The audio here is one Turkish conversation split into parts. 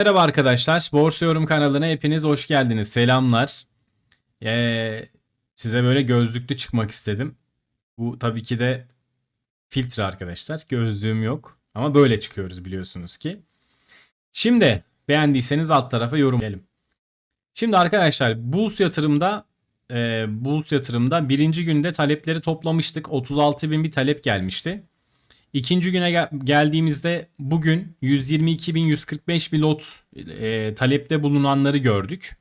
Merhaba arkadaşlar. Borsa Yorum kanalına hepiniz hoş geldiniz. Selamlar. Ee, size böyle gözlüklü çıkmak istedim. Bu tabii ki de filtre arkadaşlar. Gözlüğüm yok. Ama böyle çıkıyoruz biliyorsunuz ki. Şimdi beğendiyseniz alt tarafa yorum edelim. Şimdi arkadaşlar Bulls yatırımda e, Bulls yatırımda birinci günde talepleri toplamıştık. 36 bin bir talep gelmişti. İkinci güne gel- geldiğimizde bugün 122.145 bir lot e, talepte bulunanları gördük.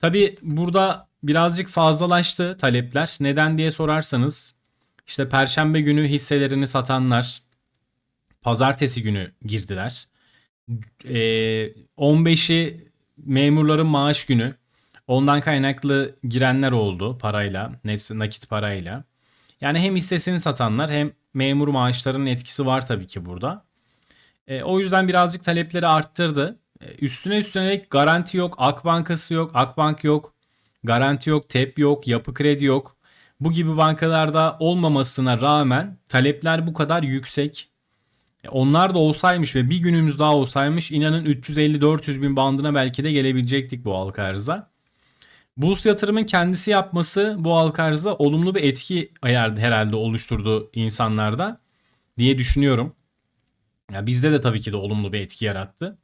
Tabi burada birazcık fazlalaştı talepler. Neden diye sorarsanız işte perşembe günü hisselerini satanlar pazartesi günü girdiler. E, 15'i memurların maaş günü. Ondan kaynaklı girenler oldu parayla, nakit parayla. Yani hem hissesini satanlar hem memur maaşlarının etkisi var tabii ki burada. E, o yüzden birazcık talepleri arttırdı. E, üstüne üstüne garanti yok, Ak Bankası yok, Akbank yok, garanti yok, TEP yok, Yapı Kredi yok. Bu gibi bankalarda olmamasına rağmen talepler bu kadar yüksek. E, onlar da olsaymış ve bir günümüz daha olsaymış inanın 350-400 bin bandına belki de gelebilecektik bu halka arzda. Burs yatırımın kendisi yapması bu halka arzda olumlu bir etki herhalde oluşturdu insanlarda diye düşünüyorum. Ya bizde de tabii ki de olumlu bir etki yarattı,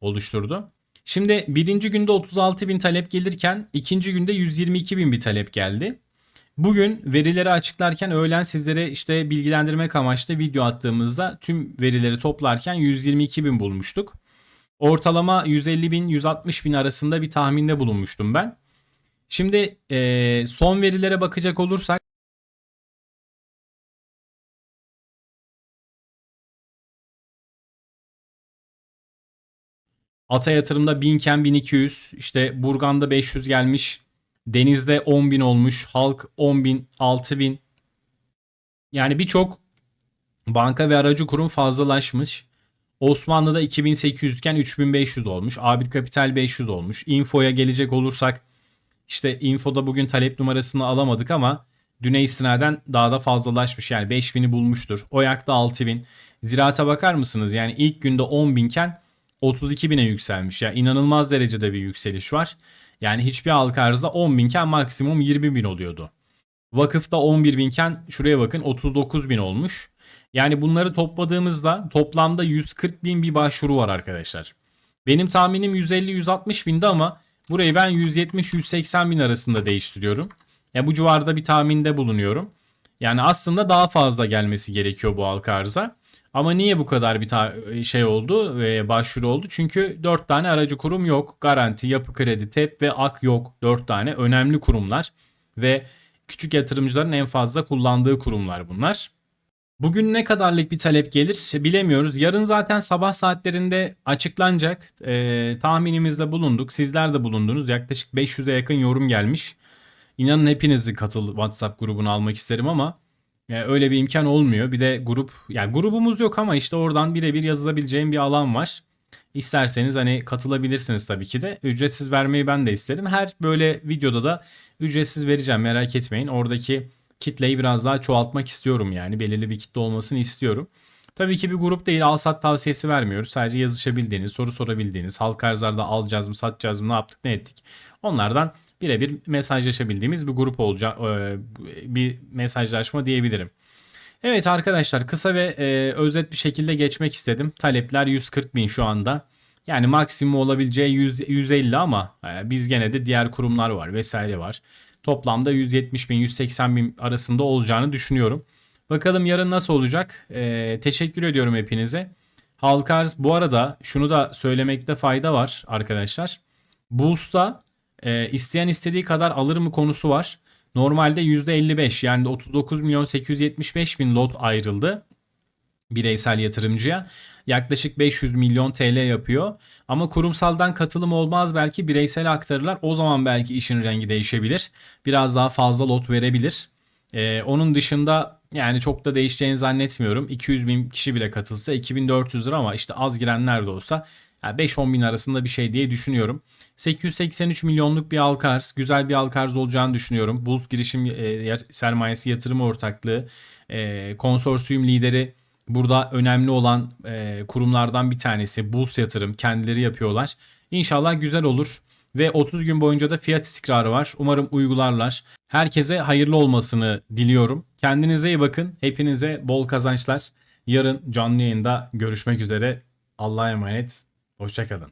oluşturdu. Şimdi birinci günde 36 bin talep gelirken ikinci günde 122 bin bir talep geldi. Bugün verileri açıklarken öğlen sizlere işte bilgilendirmek amaçlı video attığımızda tüm verileri toplarken 122 bin bulmuştuk. Ortalama 150 bin 160 bin arasında bir tahminde bulunmuştum ben. Şimdi eee, son verilere bakacak olursak Ata yatırımda 1000 iken 1200, işte Burgan'da 500 gelmiş, Deniz'de 10.000 olmuş, Halk 10.000, 6.000. Yani birçok banka ve aracı kurum fazlalaşmış. Osmanlı'da 2800 iken 3500 olmuş. Abid Kapital 500 olmuş. Info'ya gelecek olursak işte Info'da bugün talep numarasını alamadık ama düne istinaden daha da fazlalaşmış. Yani 5000'i bulmuştur. Oyak'ta 6000. Ziraata bakar mısınız? Yani ilk günde 10.000 iken 32.000'e yükselmiş. Ya inanılmaz derecede bir yükseliş var. Yani hiçbir halka arzda 10.000 iken maksimum 20.000 oluyordu. Vakıfta 11 binken şuraya bakın 39 bin olmuş. Yani bunları topladığımızda toplamda 140 bin bir başvuru var arkadaşlar. Benim tahminim 150-160 bindi ama burayı ben 170-180 bin arasında değiştiriyorum. Ya bu civarda bir tahminde bulunuyorum. Yani aslında daha fazla gelmesi gerekiyor bu halka arıza. Ama niye bu kadar bir şey oldu ve başvuru oldu? Çünkü 4 tane aracı kurum yok. Garanti, Yapı Kredi, TEP ve AK yok. 4 tane önemli kurumlar ve küçük yatırımcıların en fazla kullandığı kurumlar bunlar. Bugün ne kadarlık bir talep gelir bilemiyoruz. Yarın zaten sabah saatlerinde açıklanacak. Ee, tahminimizde bulunduk. Sizler de bulundunuz. Yaklaşık 500'e yakın yorum gelmiş. İnanın hepinizi katıl WhatsApp grubuna almak isterim ama ya öyle bir imkan olmuyor. Bir de grup yani grubumuz yok ama işte oradan birebir yazılabileceğim bir alan var. İsterseniz hani katılabilirsiniz tabii ki de. Ücretsiz vermeyi ben de isterim. Her böyle videoda da ücretsiz vereceğim merak etmeyin. Oradaki kitleyi biraz daha çoğaltmak istiyorum yani. Belirli bir kitle olmasını istiyorum. Tabii ki bir grup değil al sat tavsiyesi vermiyoruz. Sadece yazışabildiğiniz, soru sorabildiğiniz, halk arzlarda alacağız mı, satacağız mı, ne yaptık, ne ettik. Onlardan birebir mesajlaşabildiğimiz bir grup olacak, bir mesajlaşma diyebilirim. Evet arkadaşlar kısa ve e, özet bir şekilde geçmek istedim. Talepler 140 bin şu anda. Yani maksimum olabileceği 100, 150 ama e, biz gene de diğer kurumlar var vesaire var. Toplamda 170 bin 180 bin arasında olacağını düşünüyorum. Bakalım yarın nasıl olacak? E, teşekkür ediyorum hepinize. Halka arz bu arada şunu da söylemekte fayda var arkadaşlar. Bulls'ta e, isteyen istediği kadar alır mı konusu var. Normalde %55 yani 39 milyon 875 bin lot ayrıldı bireysel yatırımcıya. Yaklaşık 500 milyon TL yapıyor. Ama kurumsaldan katılım olmaz belki bireysel aktarırlar. O zaman belki işin rengi değişebilir. Biraz daha fazla lot verebilir. Ee, onun dışında yani çok da değişeceğini zannetmiyorum. 200 bin kişi bile katılsa 2400 lira ama işte az girenler de olsa yani 5-10 bin arasında bir şey diye düşünüyorum. 883 milyonluk bir halka arz. Güzel bir halka arz olacağını düşünüyorum. Bulut girişim e, sermayesi yatırım ortaklığı e, konsorsiyum lideri Burada önemli olan e, kurumlardan bir tanesi Bulls Yatırım. Kendileri yapıyorlar. İnşallah güzel olur. Ve 30 gün boyunca da fiyat istikrarı var. Umarım uygularlar. Herkese hayırlı olmasını diliyorum. Kendinize iyi bakın. Hepinize bol kazançlar. Yarın canlı yayında görüşmek üzere. Allah'a emanet. Hoşçakalın.